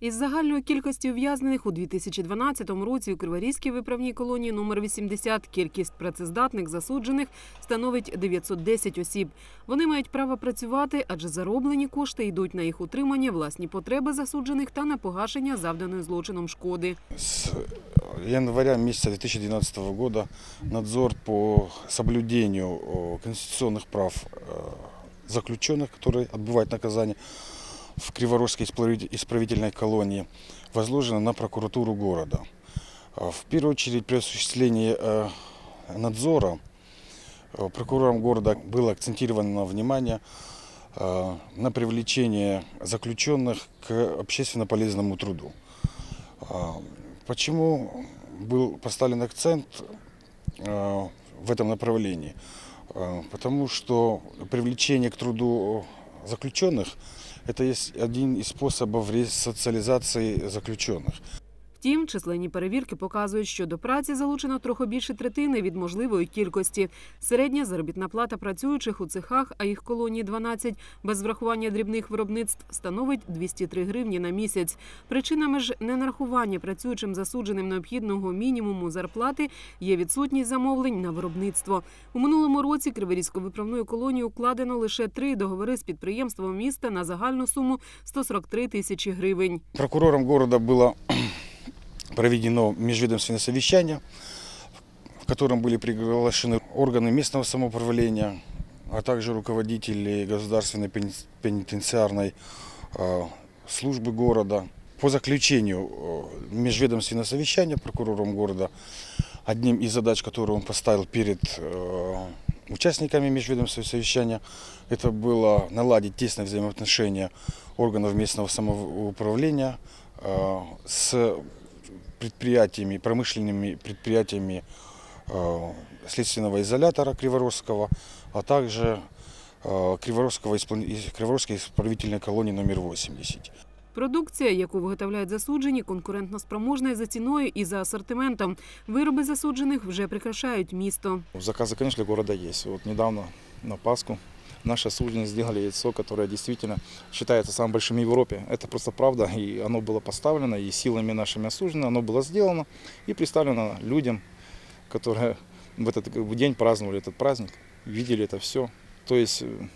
Із загальної кількості ув'язнених у 2012 році у Криворізькій виправній колонії номер 80 кількість працездатних засуджених становить 910 осіб. Вони мають право працювати, адже зароблені кошти йдуть на їх утримання, власні потреби засуджених та на погашення завданої злочином шкоди. С января месяца 2012 года надзор по соблюдению о, конституционных прав э, заключенных, которые отбывают наказание В Криворожской исправитель- исправительной колонии, возложен на прокуратуру города. А В первую очередь при осуществлении э, надзора э, прокурором города было акцентировано внимание э, на привлечение заключенных к общественно полезному труду. А, Почему был поставлен акцент в этом направлении? Потому что привлечение к труду заключенных – это есть один из способов ресоциализации заключенных. Втім, численні перевірки показують, що до праці залучено трохи більше третини від можливої кількості. Середня заробітна плата працюючих у цехах, а їх колонії 12, без врахування дрібних виробництв, становить 203 гривні на місяць. Причинами ж ненарахування працюючим засудженим необхідного мінімуму зарплати є відсутність замовлень на виробництво. У минулому році Криворізькою виправною колонією укладено лише три договори з підприємством міста на загальну суму 143 тисячі гривень. Прокурором города было проведено межведомственное совещание, в котором были приглашены органы местного самоуправления, а также руководители государственной пени- пенитенциарной э, службы города. По заключению э, межведомственного совещания прокурором города одним из задач, которые он поставил перед э, участниками межведомственного совещания, это было наладить тесное взаимоотношения органов местного самоуправления с предприятиями, промышленными предприятиями э, следственного изолятора Криворожского, а также э, Криворожского, исполн- из- Криворожской исправительной колонии номер 80. Продукція, яку виготовляють засуджені, конкурентно спроможна і за ціною і за асортиментом. Вироби засуджених вже прикрашають місто. Заказы, конечно, для города есть. Вот недавно на Пасху наши осужденные сделали яйцо, которое действительно считается самым большим в Европе. Это просто правда, и оно было поставлено, и силами нашими осужденными оно было сделано и представлено людям, которые в этот день праздновали этот праздник, видели это все. То есть э,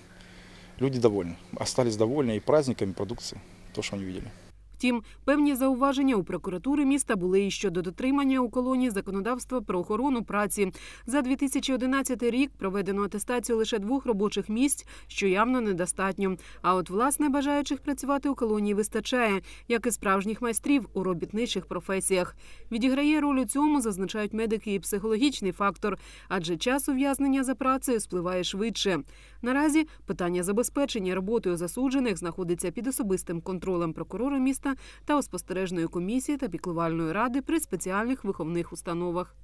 люди довольны, остались довольны и праздниками, и продукцией, то, что они видели. Втім, певні зауваження у прокуратури міста були і щодо дотримання у колонії законодавства про охорону праці. За 2011 рік проведено атестацію лише двох робочих місць, що явно недостатньо. А от власне бажаючих працювати у колонії вистачає, як і справжніх майстрів у робітничих професіях. Відіграє роль у цьому, зазначають медики, і психологічний фактор, адже час ув'язнення за працею спливає швидше. Наразі питання забезпечення роботою засуджених знаходиться під особистим контролем прокурора міста та у спостережної комісії та піклувальної ради при спеціальних виховних установах.